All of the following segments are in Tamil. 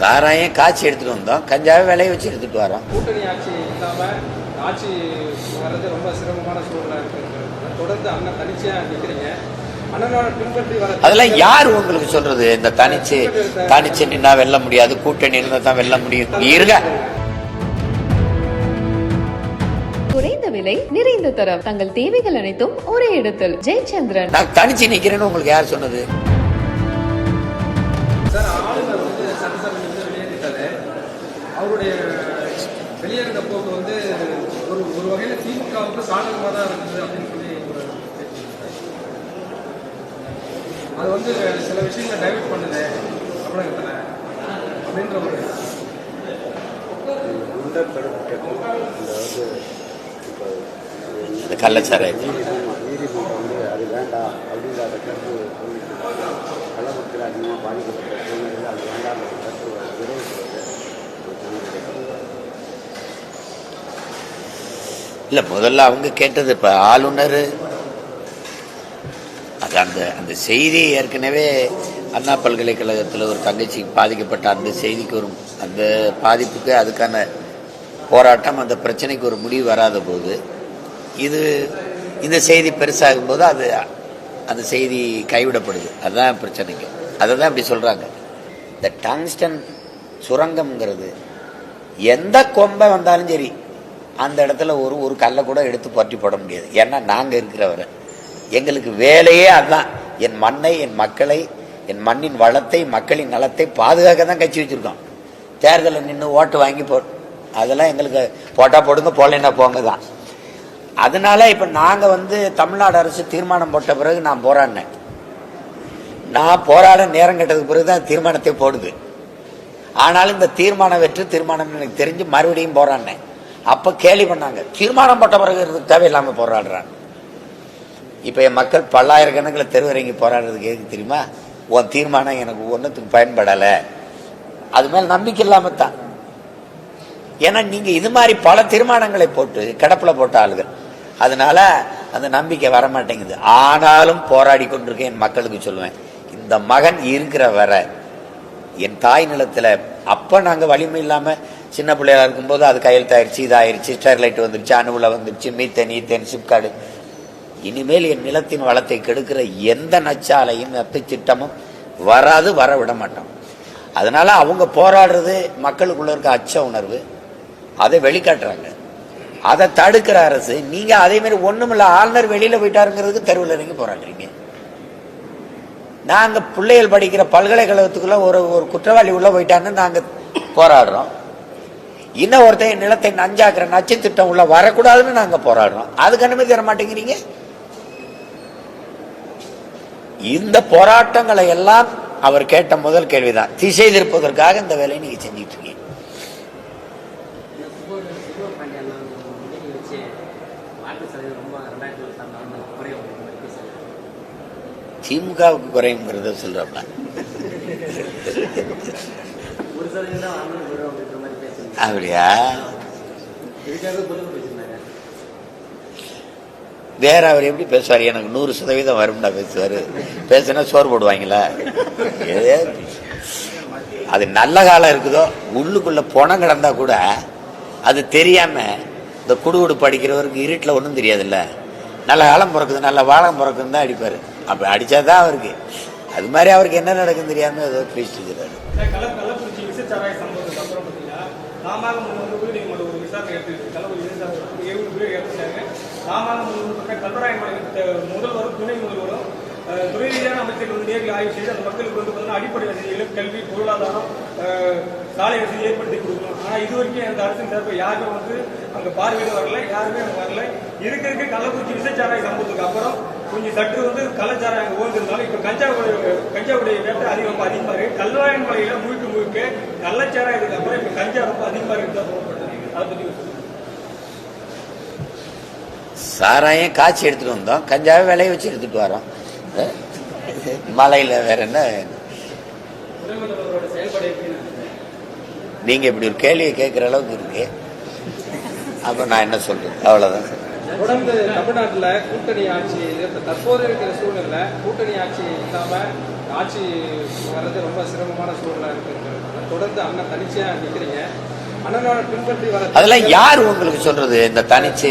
சாராயம் காய்ச்சி எடுத்துட்டு வந்தோம். கஞ்சாவை விளைய வச்சு எடுத்துட்டு வரோம். கூட்டணி ஆட்சி இல்லாம ஆட்சி வர்றது ரொம்ப சிரமமான சூழ்நிலை இருக்கு. தொடர்ந்து அண்ணன் தனிச்சையா நிக்கிறீங்க. அண்ணனோட பின்பற்றி வர அதெல்லாம் யார் உங்களுக்கு சொல்றது? இந்த தனிச்சு தனிச்சு நின்னா வெல்ல முடியாது. கூட்டணி இருந்தா தான் வெல்ல முடியும். இருங்க. குறைந்த விலை நிறைந்த தரம். தங்கள் தேவைகள் அனைத்தும் ஒரே இடத்தில். ஜெயச்சந்திரன். நான் தனிச்சு நிக்கிறேன்னு உங்களுக்கு யார் சொன்னது? அவருடைய வெளியேறின போக்கு வந்து ஒரு ஒரு வகையில் திமுகவுக்கு சாதகமாக தான் இருந்தது அப்படின்னு சொல்லி ஒரு. அது வந்து சில விஷயங்களை டைவர்ட் பண்ணுது தமிழகத்தில் அப்படின்ற ஒரு இந்த கள்ளச்சாராயத்தை நீதிமன்றம் வந்து அது வேண்டாம் அப்படிங்கிற அந்த கருத்து அதிகமாக பாதிக்கப்பட்ட சூழ்நிலையில் அது வேண்டாம் அந்த கருத்து விரைவுகிறது இல்ல முதல்ல அவங்க கேட்டது இப்ப ஆளுநர். அது அந்த அந்த செய்தி ஏற்கனவே அண்ணா பல்கலைக்கழகத்தில் ஒரு தங்கச்சி பாதிக்கப்பட்ட அந்த செய்திக்கு ஒரு அந்த பாதிப்புக்கு அதுக்கான போராட்டம் அந்த பிரச்சனைக்கு ஒரு முடிவு வராத போது இது இந்த செய்தி பெருசாகும் போது அது அந்த செய்தி கைவிடப்படுது. அதுதான் பிரச்சனைக்கு. அதை தான் இப்படி சொல்கிறாங்க இந்த டங்ஸ்டன் சுரங்கம்ங்கிறது எந்த கொம்பை வந்தாலும் சரி அந்த இடத்துல ஒரு ஒரு கல்லை கூட எடுத்து பற்றி போட முடியாது. ஏன்னா நாங்கள் இருக்கிறவரை. எங்களுக்கு வேலையே அதுதான். என் மண்ணை என் மக்களை என் மண்ணின் வளத்தை மக்களின் நலத்தை பாதுகாக்க தான் கட்சி வச்சிருக்கோம். தேர்தலில் நின்று ஓட்டு வாங்கி போ அதெல்லாம் எங்களுக்கு போட்டா போடுங்க போடலைன்னா போங்க தான். அதனால இப்போ நாங்கள் வந்து தமிழ்நாடு அரசு தீர்மானம் போட்ட பிறகு நான் போராடினேன். நான் போராட நேரம் கெட்டதுக்கு பிறகு தான் தீர்மானத்தை போடுது. ஆனாலும் இந்த தீர்மானம் வெற்று தீர்மானம் எனக்கு தெரிஞ்சு மறுபடியும் போராடினேன். அப்போ கேலி பண்ணாங்க. தீர்மானம் போட்ட பிறகு இதுக்கு தேவையில்லாமல் போராடுறாங்க. இப்போ என் மக்கள் பல்லாயிரக்கணக்கில் தெருவரங்கி போராடுறதுக்கு எதுக்கு தெரியுமா? உன் தீர்மானம் எனக்கு ஒன்றுத்துக்கு பயன்படலை. அது மேல் நம்பிக்கை இல்லாமல் தான் ஏன்னா நீங்க இது மாதிரி பல தீர்மானங்களை போட்டு கிடப்பில் போட்ட ஆளுகள். அதனால அந்த நம்பிக்கை வர மாட்டேங்குது ஆனாலும் போராடி கொண்டிருக்கேன் என் மக்களுக்கு சொல்லுவேன். இந்த மகன் இருக்கிற வர என் தாய் நிலத்தில் அப்போ நாங்கள் வலிமை இல்லாமல் சின்ன பிள்ளையாக இருக்கும்போது அது கையெழுத்தாயிருச்சு இதாயிருச்சு ஸ்டெர்லைட் வந்துருச்சு அணுவில் வந்துருச்சு மீத்தேன் ஈத்தேன் சிப்காடு. இனிமேல் என் நிலத்தின் வளத்தை கெடுக்கிற எந்த நச்சாலையும் நத்து திட்டமும் வராது வர விட மாட்டோம். அதனால் அவங்க போராடுறது மக்களுக்குள்ள இருக்க அச்ச உணர்வு அதை வெளிக்காட்டுறாங்க. அதை தடுக்கிற அரசு நீங்கள் அதே மாதிரி ஒண்ணுமில்ல ஆளுநர் வெளியில் போயிட்டாருங்கிறதுக்கு தெருவில் இறங்கி போராடுறீங்க நாங்கள் பிள்ளைகள் படிக்கிற பல்கலைக்கழகத்துக்குள்ளே ஒரு ஒரு குற்றவாளி உள்ளே போயிட்டான்னு நாங்கள் போராடுறோம். இன்னும் ஒருத்தன் நிலத்தை நஞ்சாக்குற நச்சு திட்டம் உள்ள வரக்கூடாதுன்னு நாங்க போராடுறோம். அதுக்கு அனுமதி தர மாட்டேங்கிறீங்க இந்த போராட்டங்களை எல்லாம் அவர் கேட்ட முதல் கேள்விதான். திசை திருப்பதற்காக இந்த வேலையை நீங்க செஞ்சிட்டு இருக்கீங்க திமுகவுக்கு குறையுங்கிறத சொல்றப்ப அப்படியா? வேற அவர் எப்படி பேசுவார்? எனக்கு நூறு சதவீதம் வரும்டா பேசுவார். பேசுனா சோறு போடுவாங்களா? அது நல்ல காலம் இருக்குதோ உள்ளுக்குள்ள பணம் கிடந்தா கூட அது தெரியாம இந்த குடுகுடு படிக்கிறவருக்கு இருட்டில் ஒன்றும் தெரியாதுல்ல. நல்ல காலம் பிறக்குது நல்ல வாழம் பிறக்குன்னு தான் அடிப்பார். அப்போ அடித்தா தான் அவருக்கு. அது மாதிரி அவருக்கு என்ன நடக்குன்னு தெரியாமல் ஏதோ பேசிட்டு இருக்கிறாரு கள்ள கள்ளக்குறிச்சி விசச்சாராய சம்பவத்துக்கு அப்புறம் பார்த்தீங்கன்னா தாமாக முன்னூறு வந்து உயர்நீதிமன்றம் ஒரு விசாரணை எடுத்து கள்ளக்குறிச்சி விசச்சாராய ஏழு பேர் இறந்துட்டாங்க. தாமாக முன் வந்து முதல்வரும் துணை முதல்வரும் துணை துறை ரீதியான அமைச்சர்கள் வந்து நேரில் ஆய்வு செய்து அந்த மக்களுக்கு வந்து பார்த்தீங்கன்னா அடிப்படை வசதிகளும் கல்வி பொருளாதாரம் சாலை வசதி ஏற்படுத்தி கொடுக்கணும். ஆனால் இது வரைக்கும் அந்த அரசின் சார்பை யாருமே வந்து அங்கே பார்வையிட வரல யாருமே அங்கே வரல. இருக்க இருக்க. கள்ளக்குறிச்சி விசைச்சாராய சம்பவத்துக்கு அப்புறம் கொஞ்சம் சற்று வந்து கள்ளச்சாராயம் அங்கே ஓய்ந்திருந்தாலும் இப்போ கஞ்சா கஞ்சாவுடைய வேட்டை அதிகம் அதிகமாக கல்வாயன் மலையில முழுக்க முழுக்க கள்ளச்சாராயத்துக்கு அப்புறம் இப்போ கஞ்சா ரொம்ப அதிகமாக இருக்கு தான் சொல்லப்படுது அதை சொல்லுங்க. சாராயம் காய்ச்சி எடுத்துட்டு வந்தோம். கஞ்சாவை விளைய வச்சு எடுத்துட்டு வரோம். மலையில வேற என்ன? நீங்க இப்படி ஒரு கேள்வியை கேட்கிற அளவுக்கு இருக்கு. அப்ப நான் என்ன சொல்றது? அவ்வளவுதான். தொடர்ந்து தமிழ்நாட்டில் கூட்டணி ஆட்சி தற்போது இருக்கிற சூழ்நிலை கூட்டணி ஆட்சி இல்லாம ஆட்சி வர்றது ரொம்ப சிரமமான சூழ்நிலை இருக்கு தொடர்ந்து அண்ணன் தனிச்சையா நிக்கிறீங்க. அதெல்லாம் யார் உங்களுக்கு சொல்றது? இந்த தனிச்சு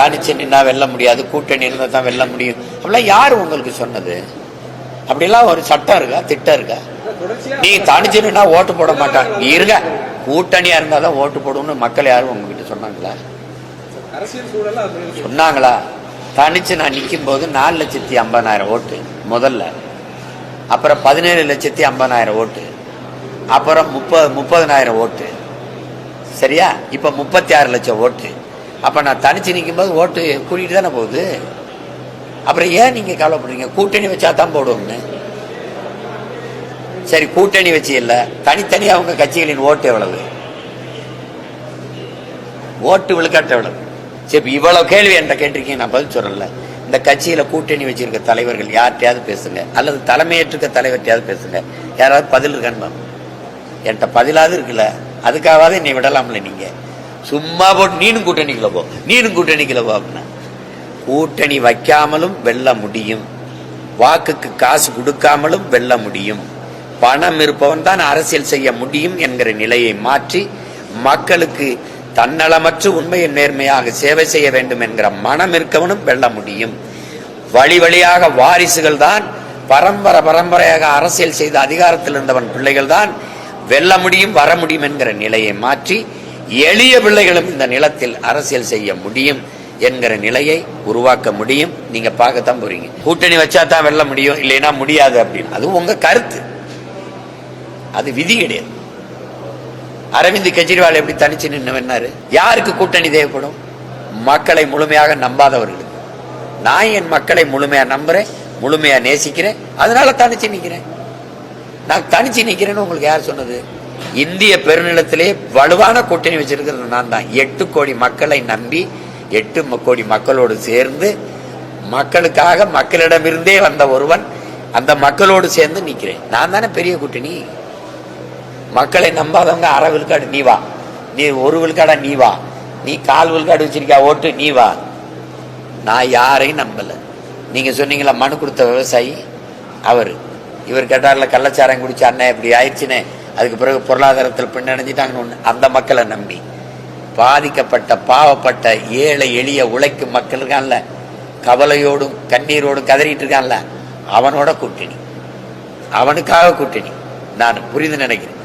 தனிச்சு நின்னா வெல்ல முடியாது கூட்டணி இருந்தா தான் வெல்ல முடியும். அப்படிலாம் யார் உங்களுக்கு சொன்னது? அப்படிலாம் ஒரு சட்டம் இருக்கா? திட்டம் இருக்கா? நீ தனிச்சு நின்னா ஓட்டு போட மாட்டான் நீ இருக்க கூட்டணியா இருந்தா தான் ஓட்டு போடும்னு மக்கள் யாரும் உங்ககிட்ட சொன்னாங்களா அரசியல் சூழல்ல அது இருக்கு. சொன்னாங்களா? தனிச்சு நான் நிற்கும் போது நாலு லட்சத்தி ஐம்பதாயிரம் ஓட்டு முதல்ல. அப்புறம் பதினேழு லட்சத்தி ஐம்பதாயிரம் ஓட்டு. அப்புறம் முப்பது முப்பதனாயிரம் ஓட்டு. சரியா? இப்போ முப்பத்தி ஆறு லட்சம் ஓட்டு. அப்போ நான் தனிச்சு நிற்கும் போது ஓட்டு கூட்டிகிட்டு தானே போகுது? அப்புறம் ஏன் நீங்கள் கவலைப்படுறீங்க? கூட்டணி வச்சா தான் போடுவோம்னு. சரி கூட்டணி வச்சு இல்லை. தனித்தனியாக அவங்க கட்சிகளின் ஓட்டு எவ்வளவு? ஓட்டு விழுக்காட்டு எவ்வளவு? சரி இப்ப இவ்வளவு கேள்வி என்கிட்ட கேட்டிருக்கீங்க நான் பதில் சொல்லல. இந்த கட்சியில கூட்டணி வச்சிருக்க தலைவர்கள் யார்கிட்டயாவது பேசுங்க. அல்லது தலைமையேற்றுக்க தலைவர்கிட்டயாவது பேசுங்க. யாராவது பதில் இருக்கான்னு என்கிட்ட பதிலாவது இருக்குல்ல. அதுக்காகவாது என்னை விடலாம்ல நீங்க. சும்மா போட்டு நீனும் கூட்டணிக்குள்ள போ. நீனும் கூட்டணிக்குள்ள போ அப்படின்னா. கூட்டணி வைக்காமலும் வெல்ல முடியும். வாக்குக்கு காசு கொடுக்காமலும் வெல்ல முடியும். பணம் இருப்பவன் தான் அரசியல் செய்ய முடியும் என்கிற நிலையை மாற்றி மக்களுக்கு தன்னலமற்று உண்மையின் நேர்மையாக சேவை செய்ய வேண்டும் என்கிற மனம் இருக்கவனும் வெல்ல முடியும். வழி வழியாக வாரிசுகள் தான் பரம்பரை பரம்பரையாக அரசியல் செய்த அதிகாரத்தில் இருந்தவன் பிள்ளைகள் தான் வெல்ல முடியும் வர முடியும் என்கிற நிலையை மாற்றி எளிய பிள்ளைகளும் இந்த நிலத்தில் அரசியல் செய்ய முடியும் என்கிற நிலையை உருவாக்க முடியும். நீங்க பார்க்கத்தான் போறீங்க. கூட்டணி வச்சா தான் வெல்ல முடியும் இல்லைன்னா முடியாது அப்படின்னு. அது உங்க கருத்து. அது விதி கிடையாது. அரவிந்த் கெஜ்ரிவால் எப்படி தனிச்சு நின்று யாருக்கு கூட்டணி தேவைப்படும்? மக்களை முழுமையாக நம்பாதவர்களுக்கு. நான் என் மக்களை முழுமையா நம்புறேன் முழுமையா நேசிக்கிறேன் அதனால தனிச்சு நிக்கிறேன். நான் தனிச்சு நிக்கிறேன்னு உங்களுக்கு யார் சொன்னது? இந்திய பெருநிலத்திலே வலுவான கூட்டணி வச்சிருக்கிறது நான் தான். எட்டு கோடி மக்களை நம்பி எட்டு கோடி மக்களோடு சேர்ந்து மக்களுக்காக மக்களிடமிருந்தே வந்த ஒருவன் அந்த மக்களோடு சேர்ந்து நிற்கிறேன் நான் தானே பெரிய கூட்டணி? மக்களை நம்பாதவங்க அரை விழுக்காடு நீ வா. நீ ஒரு விழுக்காடா நீ வா. நீ கால் விழுக்காடு வச்சிருக்கா ஓட்டு நீ வா. நான் யாரையும் நம்பல. நீங்க சொன்னீங்களா மனு கொடுத்த விவசாயி? அவர். இவர் கேட்டார்ல கள்ளச்சாரம் குடிச்சு அண்ணன் இப்படி ஆயிடுச்சுன்னு. அதுக்கு பிறகு பொருளாதாரத்தில் பின்னடைஞ்சிட்டாங்கன்னு ஒன்று அந்த மக்களை நம்பி. பாதிக்கப்பட்ட பாவப்பட்ட ஏழை எளிய உழைக்கும் மக்கள் இருக்கான்ல. கவலையோடும் கண்ணீரோடும் கதறிட்டு இருக்கான்ல. அவனோட கூட்டணி. அவனுக்காக கூட்டணி. நான் புரிந்து நினைக்கிறேன்.